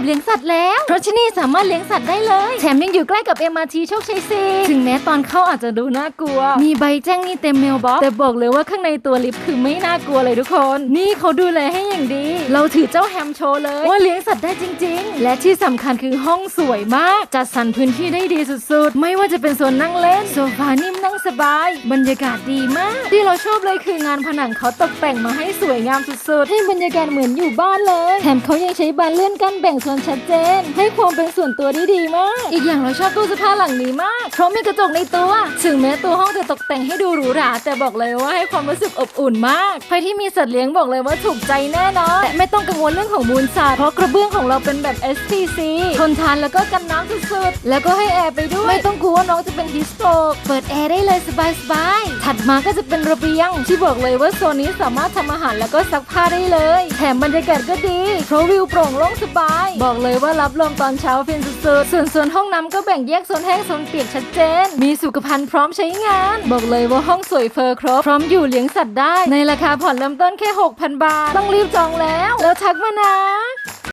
แบบเลี้ยงสัตว์แล้วเพราะที่นี่สามารถเลี้ยงสัตว์ได้เลย แถมยังอยู่ใกล้กับ MRT โชคชัยซีถึงแม้ตอนเข้าอาจจะดูน่ากลัว มีใบแจ้งนี่เต็มเมลบ็อกแต่บอกเลยว่าข้างในตัวลิฟต์คือไม่น่ากลัวเลยทุกคน นี่เขาดูแลให้อย่างดี เราถือเจ้าแฮมโชว์เลย ว่าเลี้ยงสัตว์ได้จริง ๆ และที่สำคัญคือห้องสวยมาก จัดสรรพื้นที่ได้ดีสุดๆ ไม่ว่าจะเป็นโซนนั่งเล่นโซฟานิ่มนั่งสบาย บรรยากาศดีมาก ที่เราชอบเลยคืองานผนังเขาตกแต่งมาให้สวยงามสุดๆ ให้บรรยากาศเหมือนอยู่บ้านเลย แถมเขายังใช้บานเลื่อนกั้นแบ่งโซนชัดเจน ให้ความเป็นส่วนตัวได้ดีมาก อีกอย่างเราชอบตู้เสื้อผ้าหลังนี้มาก เพราะมีกระจกในตัว ถึงแม้ตัวห้องจะตกแต่งให้ดูหรูหรา แต่บอกเลยว่าให้ความรู้สึกอบอุ่นมาก ใครที่มีสัตว์เลี้ยงบอกเลยว่าถูกใจแน่นอน แต่ไม่ต้องกังวลเรื่องของมูลสัตว์ เพราะกระเบื้องของเราเป็นแบบ SPC ทนทานแล้วก็กันน้ำสุดๆ แล้วก็ให้แอร์ไปด้วย ไม่ต้องกลัวว่าน้องจะเป็นฮิสโตรกเปิดแอร์ได้เลยสบายๆ ถัดมาก็จะเป็นระเบียง ที่บอกเลยว่าโซนนี้สามารถทำอาหารแล้วก็ซักผ้าได้เลย แถมบรรยากาศก็ดี เพราะวิวโปร่งโล่งสบายบอกเลยว่ารับลมตอนเช้าฟินสุดๆ ส่วนส่วนห้องน้ำก็แบ่งแยกโซนแห้งโซนเปียกชัดเจน มีสุขภัณฑ์พร้อมใช้งาน บอกเลยว่าห้องสวยเฟอร์ครบ พร้อมอยู่เลี้ยงสัตว์ได้ ในราคาผ่อนเริ่มต้นแค่ 6,000 บาท ต้องรีบจองแล้ว แล้วทักมานะ